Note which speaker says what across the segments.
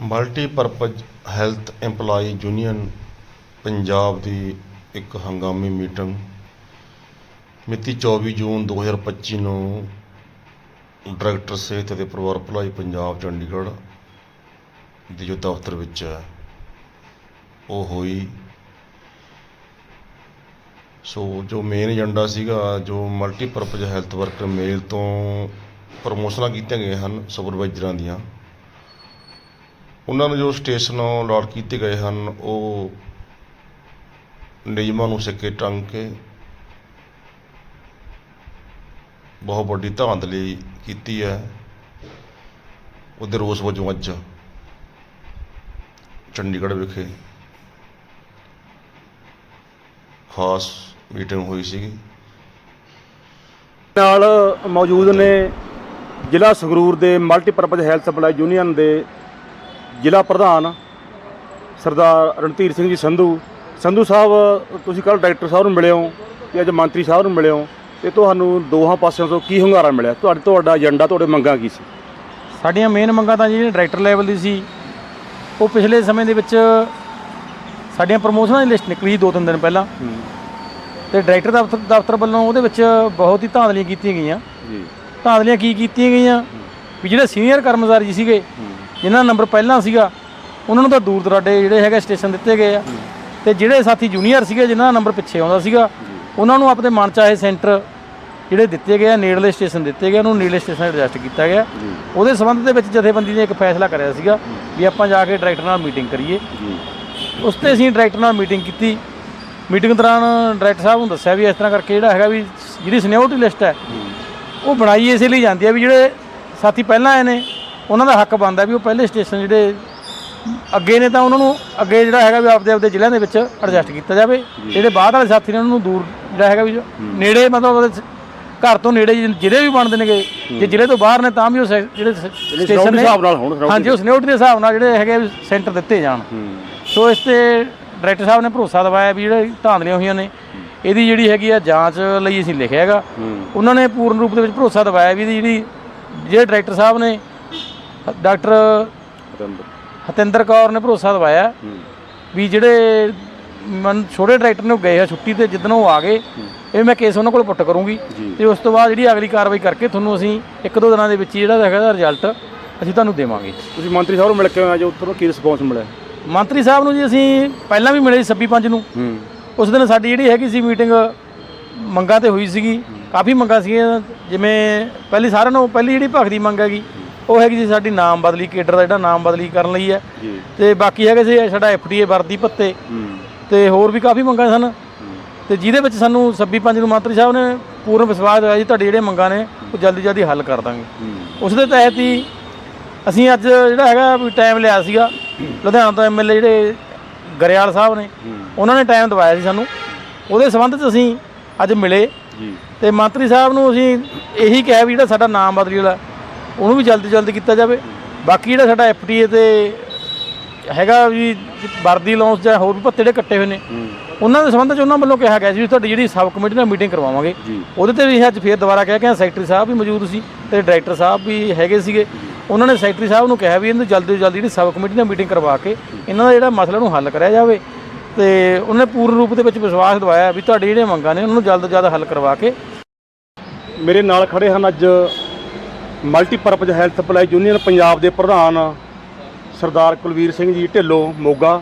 Speaker 1: Multipurpose health employee union Punjab ਦੀ ਇੱਕ ਹੰਗਾਮੀ meeting ਮਿਤੀ 24 ਜੂਨ 2025 ਨੂੰ ਡਾਇਰੈਕਟਰ ਸਿਹਤ ਅਤੇ ਪਰਿਵਾਰ ਭਲਾਈ ਪੰਜਾਬ ਚੰਡੀਗੜ੍ਹ ਦੇ ਜੋ ਦਫ਼ਤਰ ਵਿੱਚ ਹੈ, ਉਹ ਹੋਈ। ਸੋ ਜੋ ਮੇਨ ਏਜੰਡਾ ਸੀਗਾ, ਜੋ ਮਲਟੀਪਰਪਜ਼ ਹੈਲਥ ਵਰਕਰ ਮੇਲ ਤੋਂ ਪ੍ਰਮੋਸ਼ਨਾਂ ਕੀਤੀਆਂ ਗਈਆਂ ਹਨ ਸੁਪਰਵਾਈਜ਼ਰਾਂ ਦੀਆਂ ਉਹਨਾਂ ਨੂੰ ਜੋ ਸਟੇਸ਼ਨ ਅਲਾਟ ਕੀਤੇ ਗਏ ਹਨ, ਉਹ ਨਿਯਮਾਂ ਨੂੰ ਸਿੱਕੇ ਟੰਗ ਕੇ ਬਹੁਤ ਵੱਡੀ ਧਾਂਦਲੀ ਕੀਤੀ ਹੈ। ਉਹਦੇ ਰੋਸ ਵਜੋਂ ਅੱਜ ਚੰਡੀਗੜ੍ਹ ਵਿਖੇ ਖਾਸ ਮੀਟਿੰਗ ਹੋਈ ਸੀਗੀ।
Speaker 2: ਨਾਲ ਮੌਜੂਦ ਨੇ ਜ਼ਿਲ੍ਹਾ ਸੰਗਰੂਰ ਦੇ ਮਲਟੀਪਰਪਜ਼ ਹੈਲਥ ਸਪਲਾਈ ਯੂਨੀਅਨ ਦੇ ਜ਼ਿਲ੍ਹਾ ਪ੍ਰਧਾਨ ਸਰਦਾਰ ਰਣਧੀਰ ਸਿੰਘ ਜੀ ਸੰਧੂ। ਸੰਧੂ ਸਾਹਿਬ ਤੁਸੀਂ ਕੱਲ ਡਾਇਰੈਕਟਰ ਸਾਹਿਬ ਨੂੰ ਮਿਲੇ ਹੋ ਤੇ ਅੱਜ ਮੰਤਰੀ ਸਾਹਿਬ ਨੂੰ ਮਿਲੇ ਹੋ ਤੇ ਤੁਹਾਨੂੰ ਦੋਹਾਂ ਪਾਸਿਆਂ ਤੋਂ ਕੀ ਹੁੰਗਾਰਾ ਮਿਲਿਆ? ਤੁਹਾਡੇ ਤੁਹਾਡਾ ਏਜੰਡਾ ਤੁਹਾਡੇ ਮੰਗਾਂ ਕੀ ਸੀ?
Speaker 3: ਸਾਡੀਆਂ ਮੇਨ ਮੰਗਾਂ ਤਾਂ ਜਿਹੜੀ ਡਾਇਰੈਕਟਰ ਲੈਵਲ ਦੀ ਸੀ ਉਹ ਪਿਛਲੇ ਸਮੇਂ ਦੇ ਵਿੱਚ ਸਾਡੀਆਂ ਪ੍ਰਮੋਸ਼ਨਾਂ ਦੀ ਲਿਸਟ ਨਿਕਲੀ ਦੋ ਤਿੰਨ ਦਿਨ ਪਹਿਲਾਂ। ਤੇ ਡਾਇਰੈਕਟਰ ਦਫ਼ਤਰ ਦਫ਼ਤਰ ਵੱਲੋਂ ਉਹਦੇ ਵਿੱਚ ਬਹੁਤ ਹੀ ਧਾਂਦਲੀਆਂ ਕੀਤੀਆਂ ਗਈਆਂ।
Speaker 2: ਜੀ।
Speaker 3: ਧਾਂਦਲੀਆਂ ਕੀ ਕੀਤੀਆਂ ਗਈਆਂ? ਵੀ ਜਿਹੜੇ ਸੀਨੀਅਰ ਕਰਮਚਾਰੀ ਸੀਗੇ ਜਿਨ੍ਹਾਂ ਦਾ ਨੰਬਰ ਪਹਿਲਾਂ ਸੀਗਾ, ਉਹਨਾਂ ਨੂੰ ਤਾਂ ਦੂਰ ਦਰਾਡੇ ਜਿਹੜੇ ਹੈਗੇ ਸਟੇਸ਼ਨ ਦਿੱਤੇ ਗਏ ਆ। ਤੇ ਜਿਹੜੇ ਸਾਥੀ ਜੂਨੀਅਰ ਸੀਗੇ, ਜਿਨ੍ਹਾਂ ਦਾ ਨੰਬਰ ਪਿੱਛੇ ਆਉਂਦਾ ਸੀਗਾ, ਉਹਨਾਂ ਨੂੰ ਆਪਣੇ ਮਨ ਚਾਹੇ ਸੈਂਟਰ ਜਿਹੜੇ ਦਿੱਤੇ ਗਏ ਆ, ਨੇੜਲੇ ਸਟੇਸ਼ਨ ਦਿੱਤੇ ਗਏ ਉਹਨੂੰ ਨੇੜਲੇ ਸਟੇਸ਼ਨ ਐਡਜਸਟ ਕੀਤਾ ਗਿਆ। ਉਹਦੇ ਸੰਬੰਧ ਦੇ ਵਿੱਚ ਜਥੇਬੰਦੀ ਨੇ ਇੱਕ ਫੈਸਲਾ ਕਰਿਆ ਸੀਗਾ ਵੀ ਆਪਾਂ ਜਾ ਕੇ ਡਾਇਰੈਕਟਰ ਨਾਲ ਮੀਟਿੰਗ ਕਰੀਏ। ਉਸ ਤੇ ਅਸੀਂ ਡਾਇਰੈਕਟਰ ਨਾਲ ਮੀਟਿੰਗ ਕੀਤੀ। ਮੀਟਿੰਗ ਦੌਰਾਨ ਡਾਇਰੈਕਟਰ ਸਾਹਿਬ ਨੂੰ ਦੱਸਿਆ ਵੀ ਇਸ ਤਰ੍ਹਾਂ ਕਰਕੇ ਜਿਹੜਾ ਹੈਗਾ ਵੀ ਜਿਹੜੀ ਸੀਨੀਅਰਟੀ ਲਿਸਟ ਹੈ, ਉਹ ਬਣਾਈ ਇਸੇ ਲਈ ਜਾਂਦੀ ਹੈ ਵੀ ਜਿਹੜੇ ਸਾਥੀ ਪਹਿਲਾਂ ਆਏ ਨੇ ਉਹਨਾਂ ਦਾ ਹੱਕ ਬਣਦਾ ਵੀ ਉਹ ਪਹਿਲੇ ਸਟੇਸ਼ਨ ਜਿਹੜੇ ਅੱਗੇ ਨੇ ਤਾਂ ਉਹਨਾਂ ਨੂੰ ਅੱਗੇ ਜਿਹੜਾ ਹੈਗਾ ਵੀ ਆਪਦੇ ਆਪਦੇ ਜ਼ਿਲ੍ਹਿਆਂ ਦੇ ਵਿੱਚ ਐਡਜਸਟ ਕੀਤਾ ਜਾਵੇ। ਜਿਹੜੇ ਬਾਅਦ ਵਾਲੇ ਸਾਥੀ ਨੇ ਉਹਨਾਂ ਨੂੰ ਦੂਰ ਜਿਹੜਾ ਹੈਗਾ ਵੀ ਨੇੜੇ ਮਤਲਬ ਘਰ ਤੋਂ ਨੇੜੇ ਜਿ- ਜ਼ਿਲ੍ਹੇ ਵੀ ਬਣਦੇ ਨੇਗੇ। ਜੇ ਜ਼ਿਲ੍ਹੇ ਤੋਂ ਬਾਹਰ ਨੇ ਤਾਂ ਵੀ ਉਹ ਜਿਹੜੇ ਸਟੇਸ਼ਨ ਨੇ
Speaker 2: ਹਿਸਾਬ ਨਾਲ ਹੋਣ,
Speaker 3: ਹਾਂਜੀ ਉਹ ਸੀਨੀਅਰਟੀ ਦੇ ਹਿਸਾਬ ਨਾਲ ਜਿਹੜੇ ਹੈਗੇ ਸੈਂਟਰ ਦਿੱਤੇ ਜਾਣ। ਸੋ ਇਸ ਤੇ ਡਾਇਰੈਕਟਰ ਸਾਹਿਬ ਨੇ ਭਰੋਸਾ ਦਿਵਾਇਆ ਵੀ ਜਿਹੜੇ ਧਾਂਦਲੀਆਂ ਹੋਈਆਂ ਨੇ ਇਹਦੀ ਜਿਹੜੀ ਹੈਗੀ ਆ ਜਾਂਚ ਲਈ ਅਸੀਂ ਲਿਖਿਆ ਹੈਗਾ। ਉਹਨਾਂ ਨੇ ਪੂਰਨ ਰੂਪ ਦੇ ਵਿੱਚ ਭਰੋਸਾ ਦਿਵਾਇਆ ਵੀ ਇਹਦੀ ਜਿਹੜੀ ਜਿਹੜੇ ਡਾਇਰੈਕਟਰ ਸਾਹਿਬ ਨੇ ਡਾਕਟਰ ਹਤਿੰਦਰ ਕੌਰ ਨੇ ਭਰੋਸਾ ਦਿਵਾਇਆ ਵੀ ਜਿਹੜੇ ਮਨ ਛੋਟੇ ਡਾਇਰੈਕਟਰ ਨੇ ਗਏ ਆ ਛੁੱਟੀ ਤੇ ਜਿੱਦਣ ਉਹ ਆ ਗਏ ਇਹ ਮੈਂ ਕੇਸ ਉਹਨਾਂ ਕੋਲ ਪੁੱਟ ਕਰੂੰਗੀ ਤੇ ਉਸ ਤੋਂ ਬਾਅਦ ਜਿਹੜੀ ਅਗਲੀ ਕਾਰਵਾਈ ਕਰਕੇ ਤੁਹਾਨੂੰ ਅਸੀਂ ਇੱਕ ਦੋ ਦਿਨਾਂ ਦੇ ਵਿੱਚ ਜਿਹੜਾ ਹੈਗਾ ਦਾ ਰਿਜ਼ਲਟ ਅਸੀਂ ਤੁਹਾਨੂੰ ਦੇਵਾਂਗੇ।
Speaker 2: ਤੁਸੀਂ ਮੰਤਰੀ ਸਾਹਿਬ ਨੂੰ ਮਿਲ ਕੇ ਆਏ ਜੋ ਉੱਥੋਂ ਕੀ ਰਿਸਪੌਂਸ ਮਿਲਿਆ?
Speaker 3: ਮੰਤਰੀ ਸਾਹਿਬ ਨੂੰ ਜੀ ਅਸੀਂ ਪਹਿਲਾਂ ਵੀ ਮਿਲੇ ਸੀ 26 ਪੰਜ ਨੂੰ। ਉਸ ਦਿਨ ਸਾਡੀ ਜਿਹੜੀ ਹੈਗੀ ਸੀ ਮੀਟਿੰਗ ਮੰਗਾਂ ਤੇ ਹੋਈ ਸੀਗੀ ਕਾਫੀ ਮੰਗਾਂ ਸੀਗੀਆਂ ਜਿਵੇਂ ਪਹਿਲੀ ਸਾਰਿਆਂ ਨੂੰ ਪਹਿਲੀ ਜਿਹੜੀ ਭਗਤ ਦੀ ਮੰਗ ਹੈਗੀ ਉਹ ਹੈਗੀ ਸੀ ਸਾਡੀ ਨਾਮ ਬਦਲੀ ਕੇਡਰ ਦਾ ਜਿਹੜਾ ਨਾਮ ਬਦਲੀ ਕਰਨ ਲਈ ਹੈ।
Speaker 2: ਜੀ।
Speaker 3: ਤੇ ਬਾਕੀ ਹੈਗੇ ਸੀ ਸਾਡਾ ਐਫਡੀਏ ਵਰਦੀ ਭੱਤੇ।
Speaker 2: ਹੂੰ।
Speaker 3: ਤੇ ਹੋਰ ਵੀ ਕਾਫੀ ਮੰਗਾਂ ਸਨ। ਤੇ ਜਿਹਦੇ ਵਿੱਚ ਸਾਨੂੰ 26 ਪੰਜ ਨੂੰ ਮੰਤਰੀ ਸਾਹਿਬ ਨੇ ਪੂਰਨ ਵਿਸ਼ਵਾਸ ਦਿਵਾਇਆ ਜੀ ਤੁਹਾਡੀ ਜਿਹੜੇ ਮੰਗਾਂ ਨੇ ਉਹ ਜਲਦੀ ਜਲਦੀ ਹੱਲ ਕਰ ਦਾਂਗੇ। ਉਸ ਦੇ ਤਹਿਤ ਹੀ ਅਸੀਂ ਅੱਜ ਜਿਹੜਾ ਹੈਗਾ ਵੀ ਟਾਈਮ ਲਿਆ ਸੀਗਾ ਲੁਧਿਆਣਾ ਤੋਂ ਐਮਐਲਏ ਜਿਹੜੇ ਗਰੇਵਾਲ ਸਾਹਿਬ ਨੇ ਉਹਨਾਂ ਨੇ ਟਾਈਮ ਦਵਾਇਆ ਸੀ ਸਾਨੂੰ। ਉਹਦੇ ਸੰਬੰਧ 'ਚ ਅਸੀਂ ਅੱਜ ਮਿਲੇ।
Speaker 2: ਜੀ।
Speaker 3: ਤੇ ਮੰਤਰੀ ਸਾਹਿਬ ਨੂੰ ਅਸੀਂ ਇਹੀ ਕਿਹਾ ਵੀ ਜਿਹੜਾ ਸਾਡਾ ਨਾਮ ਬਦਲੀ ਵਾਲਾ ਉਹਨੂੰ ਵੀ ਜਲਦੀ ਜਲਦੀ ਕੀਤਾ ਜਾਵੇ। ਬਾਕੀ ਜਿਹੜਾ ਸਾਡਾ ਐਫਟੀਏ ਤੇ ਹੈਗਾ ਵੀ ਵਰਦੀ ਲਾਂਚ ਜਾਂ ਹੋਰ ਵੀ ਭੱਤੇ ਜਿਹੜੇ ਕੱਟੇ ਹੋਏ ਨੇ ਉਹਨਾਂ ਦੇ ਸੰਬੰਧ 'ਚ ਉਹਨਾਂ ਵੱਲੋਂ ਕਿਹਾ ਗਿਆ ਸੀ ਵੀ ਤੁਹਾਡੀ ਜਿਹੜੀ ਸਬ ਕਮੇਟੀ ਨਾਲ ਮੀਟਿੰਗ ਕਰਵਾਵਾਂਗੇ। ਉਹਦੇ ਤੇ ਵੀ ਅੱਜ ਫੇਰ ਦੁਬਾਰਾ ਕਹਿ ਕੇ ਸੈਕਟਰੀ ਸਾਹਿਬ ਵੀ ਮੌਜੂਦ ਸੀ ਤੇ ਡਾਇਰੈਕਟਰ ਸਾਹਿਬ ਵੀ ਹੈਗੇ ਸੀਗੇ। ਉਹਨਾਂ ਨੇ ਸੈਕਟਰੀ ਸਾਹਿਬ ਨੂੰ ਕਿਹਾ ਵੀ ਇਹਨੂੰ ਜਲਦੀ ਤੋਂ ਜਲਦੀ ਜਿਹੜੀ ਸਬ ਕਮੇਟੀ ਨਾਲ ਮੀਟਿੰਗ ਕਰਵਾ ਕੇ ਇਹਨਾਂ ਦਾ ਜਿਹੜਾ ਮਸਲਾ ਨੂੰ ਹੱਲ ਕਰਿਆ ਜਾਵੇ। ਤੇ ਉਹਨੇ ਪੂਰਨ ਰੂਪ ਦੇ ਵਿੱਚ ਵਿਸ਼ਵਾਸ ਦਿਵਾਇਆ ਵੀ ਤੁਹਾਡੀ ਜਿਹੜੀਆਂ ਮੰਗਾਂ ਨੇ ਉਹਨਾਂ ਨੂੰ ਜਲਦ ਤੋਂ ਜਲਦ ਹੱਲ ਕਰਵਾ ਕੇ।
Speaker 2: ਮੇਰੇ ਨਾਲ ਖੜੇ ਹਨ ਅੱਜ multipurpose health supply union Punjab ਦੇ ਪ੍ਰਧਾਨ ਸਰਦਾਰ ਕੁਲਵੀਰ ਸਿੰਘ ਜੀ ਢਿੱਲੋਂ ਮੋਗਾ।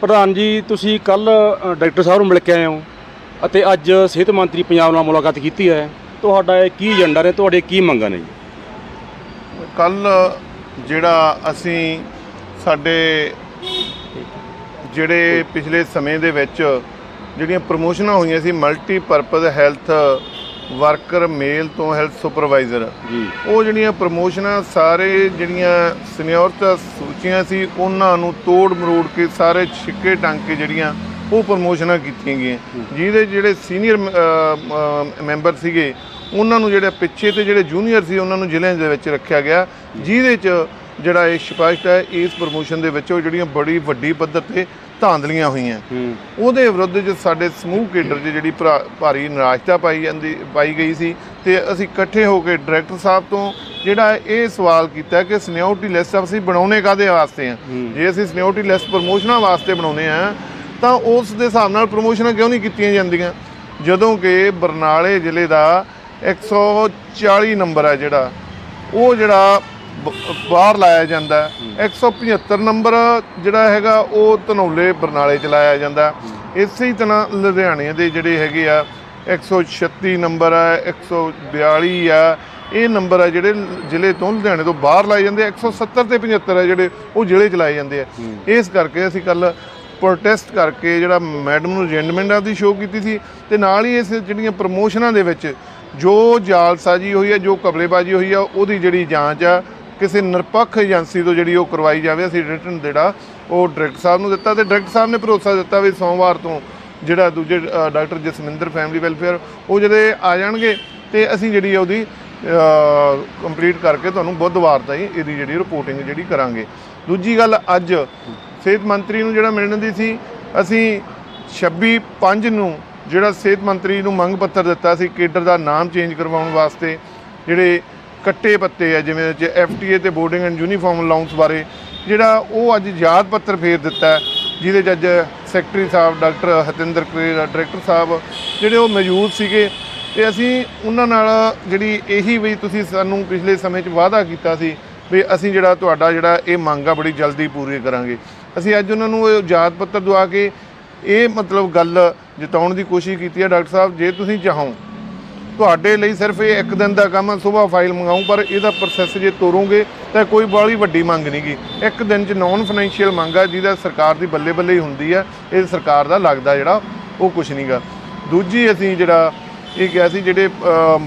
Speaker 2: ਪ੍ਰਧਾਨ ਜੀ, ਤੁਸੀਂ ਕੱਲ ਡਾਕਟਰ ਸਾਹਿਬ ਨੂੰ ਮਿਲ ਕੇ ਆਏ ਹੋ ਅਤੇ ਅੱਜ ਸਿਹਤ ਮੰਤਰੀ ਪੰਜਾਬ ਨਾਲ ਮੁਲਾਕਾਤ ਕੀਤੀ ਹੈ। ਤੁਹਾਡਾ ਇਹ ਕੀ ਏਜੰਡਾ ਨੇ? ਤੁਹਾਡੇ ਕੀ ਮੰਗਾਂ ਨੇ ਜੀ?
Speaker 4: ਕੱਲ ਜਿਹੜਾ ਅਸੀਂ ਸਾਡੇ ਜਿਹੜੇ ਪਿਛਲੇ ਸਮੇਂ ਦੇ ਵਿੱਚ ਜਿਹੜੀਆਂ ਪ੍ਰਮੋਸ਼ਨਾਂ ਹੋਈਆਂ ਸੀ ਮਲਟੀਪਰਪਜ਼ ਹੈਲਥ ਵਰਕਰ ਮੇਲ ਤੋਂ ਹੈਲਥ ਸੁਪਰਵਾਈਜ਼ਰ।
Speaker 2: ਜੀ।
Speaker 4: ਉਹ ਜਿਹੜੀਆਂ ਪ੍ਰਮੋਸ਼ਨਾਂ ਸਾਰੇ ਜਿਹੜੀਆਂ ਸੀਨੀਅਰਤਾ ਸੂਚੀਆਂ ਸੀ ਉਹਨਾਂ ਨੂੰ ਤੋੜ ਮਰੋੜ ਕੇ ਸਾਰੇ ਛਿੱਕੇ ਟੰਗ ਕੇ ਜਿਹੜੀਆਂ ਉਹ ਪ੍ਰਮੋਸ਼ਨਾਂ ਕੀਤੀਆਂ ਗਈਆਂ। ਜਿਹਦੇ ਜਿਹੜੇ ਸੀਨੀਅਰ ਮੈਂਬਰ ਸੀਗੇ ਉਹਨਾਂ ਨੂੰ ਜਿਹੜੇ ਪਿੱਛੇ ਤੇ ਜਿਹੜੇ ਜੂਨੀਅਰ ਸੀ ਉਹਨਾਂ ਨੂੰ ਜ਼ਿਲ੍ਹਿਆਂ ਦੇ ਵਿੱਚ ਰੱਖਿਆ ਗਿਆ। ਜਿਹਦੇ ਚ ਜਿਹੜਾ ਇਹ ਸਪਸ਼ਟ ਹੈ ਇਸ ਪ੍ਰਮੋਸ਼ਨ ਦੇ ਵਿੱਚ ਉਹ ਜਿਹੜੀਆਂ ਬੜੀ ਵੱਡੀ ਪੱਧਰ ਤੇ ਧਾਂਦਲੀਆਂ ਹੋਈਆਂ। ਉਹਦੇ ਵਿਰੁੱਧ ਚ ਸਾਡੇ ਸਮੂਹ ਕੇਡਰ 'ਚ ਜਿਹੜੀ ਭਰਾ- ਨਿਰਾਸ਼ਤਾ ਪਾਈ ਜਾਂਦੀ ਪਾਈ ਗਈ ਸੀ ਤੇ ਅਸੀਂ ਇਕੱਠੇ ਹੋ ਕੇ ਡਾਇਰੈਕਟਰ ਸਾਹਿਬ ਤੋਂ ਜਿਹੜਾ ਇਹ ਸਵਾਲ ਕੀਤਾ ਕਿ ਸੀਨੀਅਰਟੀ ਲਿਸਟ ਅਸੀਂ ਬਣਾਉਣੇ ਕਾਦੇ ਵਾਸਤੇ ਆ? ਜੇ ਅਸੀਂ ਸੀਨੀਅਰਟੀ ਲਿਸਟ ਪ੍ਰਮੋਸ਼ਨਾਂ ਵਾਸਤੇ ਬਣਾਉਨੇ ਆ ਤਾਂ ਉਸ ਦੇ ਹਿਸਾਬ ਨਾਲ ਪ੍ਰਮੋਸ਼ਨਾਂ ਕਿਉਂ ਨਹੀਂ ਕੀਤੀਆਂ ਜਾਂਦੀਆਂ? ਜਦੋਂ ਕਿ ਬਰਨਾਲੇ ਜ਼ਿਲ੍ਹੇ ਦਾ 140 ਨੰਬਰ ਹੈ ਜਿਹੜਾ ਉਹ ਜਿਹੜਾ ਬਾਹਰ ਲਾਇਆ ਜਾਂਦਾ ਹੈ। 175 ਨੰਬਰ ਜਿਹੜਾ ਹੈਗਾ ਉਹ ਧਨੌਲੇ ਬਰਨਾਲੇ ਚ ਲਾਇਆ ਜਾਂਦਾ। ਇਸੇ ਹੀ। ਤਰ੍ਹਾਂ ਲੁਧਿਆਣੇ ਦੇ ਜਿਹੜੇ ਹੈਗੇ ਆ 136 ਨੰਬਰ ਹੈ 142 ਆ ਇਹ ਨੰਬਰ ਆ ਜਿਹੜੇ ਜ਼ਿਲ੍ਹੇ ਤੋਂ ਲੁਧਿਆਣੇ ਤੋਂ ਬਾਹਰ ਲਾਏ ਜਾਂਦੇ ਆ। 170 ਤੇ 75 ਆ ਜਿਹੜੇ ਉਹ ਜ਼ਿਲ੍ਹੇ ਚ ਲਾਏ ਜਾਂਦੇ ਆ। ਇਸ ਕਰਕੇ ਅਸੀਂ ਕੱਲ ਪ੍ਰੋਟੈਸਟ ਕਰਕੇ ਜਿਹੜਾ ਮੈਡਮ ਨੂੰ ਰਜੈਂਡਮੈਂਟ ਆਪਦੀ ਸ਼ੋਅ ਕੀਤੀ ਸੀ ਤੇ ਨਾਲ ਹੀ ਇਸ ਜਿਹੜੀਆਂ ਪ੍ਰਮੋਸ਼ਨਾਂ ਦੇ ਵਿੱਚ ਜੋ ਜਾਲਸਾਜੀ ਹੋਈ ਹੈ ਜੋ ਕਬਲੇਬਾਜ਼ੀ ਹੋਈ ਆ ਉਹਦੀ ਜਿਹੜੀ ਜਾਂਚ ਆ ਕਿਸੇ ਨਿਰਪੱਖ ਏਜੰਸੀ ਤੋਂ ਜਿਹੜੀ ਉਹ ਕਰਵਾਈ ਜਾਵੇ, ਅਸੀਂ ਰਿਟਰਨ ਜਿਹੜਾ ਉਹ ਡਾਇਰੈਕਟਰ ਸਾਹਿਬ ਨੂੰ ਦਿੱਤਾ ਤੇ ਡਾਇਰੈਕਟਰ ਸਾਹਿਬ ਨੇ ਭਰੋਸਾ ਦਿੱਤਾ ਵੀ ਸੋਮਵਾਰ ਤੋਂ ਜਿਹੜਾ ਦੂਜੇ ਡਾਕਟਰ ਜਸਮਿੰਦਰ ਫੈਮਿਲੀ ਵੈਲਫੇਅਰ ਉਹ ਜਿਹੜੇ ਆ ਜਾਣਗੇ ਤੇ ਅਸੀਂ ਜਿਹੜੀ ਆ ਉਹਦੀ ਕੰਪਲੀਟ ਕਰਕੇ ਤੁਹਾਨੂੰ ਬੁੱਧਵਾਰ ਤਾਈਂ ਇਹਦੀ ਜਿਹੜੀ ਰਿਪੋਰਟਿੰਗ ਜਿਹੜੀ ਕਰਾਂਗੇ। ਦੂਜੀ ਗੱਲ ਅੱਜ ਸਿਹਤ ਮੰਤਰੀ ਨੂੰ ਜਿਹੜਾ ਮਿਲਣ ਦੀ ਸੀ, ਅਸੀਂ 26 5 ਨੂੰ ਜਿਹੜਾ ਸਿਹਤ ਮੰਤਰੀ ਨੂੰ ਮੰਗ ਪੱਤਰ ਦਿੱਤਾ ਸੀ, ਕੇਡਰ ਦਾ ਨਾਮ ਚੇਂਜ ਕਰਵਾਉਣ ਵਾਸਤੇ, ਜਿਹੜੇ ਕੱਟੇ ਪੱਤੇ ਆ, ਜਿਵੇਂ ਚ ਐਫਟੀਏ ਤੇ ਬੋਰਡਿੰਗ ਐਂਡ ਯੂਨੀਫਾਰਮ ਅਲਾਉਂਸ ਬਾਰੇ, ਜਿਹੜਾ ਉਹ ਅੱਜ ਯਾਦ ਪੱਤਰ ਫੇਰ ਦਿੱਤਾ ਜਿਹਦੇ 'ਚ ਅੱਜ ਸੈਕਟਰੀ ਸਾਹਿਬ ਡਾਕਟਰ ਹਤਿੰਦਰ ਕਰੇ ਡਾਇਰੈਕਟਰ ਸਾਹਿਬ ਜਿਹੜੇ ਉਹ ਮੌਜੂਦ ਸੀਗੇ, ਤੇ ਅਸੀਂ ਉਹਨਾਂ ਨਾਲ ਜਿਹੜੀ ਇਹੀ ਵੀ ਤੁਸੀਂ ਸਾਨੂੰ ਪਿਛਲੇ ਸਮੇਂ 'ਚ ਵਾਅਦਾ ਕੀਤਾ ਸੀ ਵੀ ਅਸੀਂ ਜਿਹੜਾ ਤੁਹਾਡਾ ਜਿਹੜਾ ਇਹ ਮੰਗ ਆ, ਬੜੀ ਜਲਦੀ ਪੂਰੀ ਕਰਾਂਗੇ। ਅਸੀਂ ਅੱਜ ਉਹਨਾਂ ਨੂੰ ਇਹ ਯਾਦ ਪੱਤਰ ਦਵਾ ਕੇ ਇਹ ਮਤਲਬ ਗੱਲ ਜਿਤਾਉਣ ਦੀ ਕੋਸ਼ਿਸ਼ ਕੀਤੀ ਹੈ, ਡਾਕਟਰ ਸਾਹਿਬ, ਜੇ ਤੁਸੀਂ ਚਾਹੋ ਤੁਹਾਡੇ ਲਈ ਸਿਰਫ ਇਹ ਇੱਕ ਦਿਨ ਦਾ ਕੰਮ ਹੈ, ਸਵੇਰ ਫਾਈਲ ਮੰਗਾਉਂ ਪਰ ਇਹਦਾ ਪ੍ਰੋਸੈਸ ਜੇ ਤੋਰੋਗੇ ਤਾਂ ਕੋਈ ਬੜੀ ਵੱਡੀ ਮੰਗ ਨਹੀਂਗੀ ਇੱਕ ਦਿਨ 'ਚ ਨਾਨ ਫਾਈਨੈਂਸ਼ੀਅਲ ਮੰਗ ਆ, ਜਿਹਦਾ ਸਰਕਾਰ ਦੀ ਬੱਲੇ ਬੱਲੇ ਹੀ ਹੁੰਦੀ ਹੈ ਇਹ ਸਰਕਾਰ ਦਾ ਲੱਗਦਾ ਜਿਹੜਾ, ਉਹ ਕੁਝ ਨਹੀਂਗਾ ਦੂਜੀ ਅਸੀਂ ਜਿਹੜਾ ਇਹ ਕਿਹਾ ਸੀ, ਜਿਹੜੇ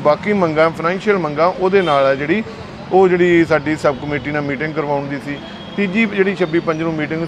Speaker 4: ਬਾਕੀ ਮੰਗਾਂ ਫਾਈਨੈਂਸ਼ੀਅਲ ਮੰਗਾਂ, ਉਹਦੇ ਨਾਲ ਆ ਜਿਹੜੀ, ਉਹ ਜਿਹੜੀ ਸਾਡੀ ਸਬ ਕਮੇਟੀ ਨਾਲ ਮੀਟਿੰਗ ਕਰਵਾਉਣ ਦੀ ਸੀ। ਤੀਜੀ ਜਿਹੜੀ 26 ਪੰਜ ਨੂੰ ਮੀਟਿੰਗ ਸੀ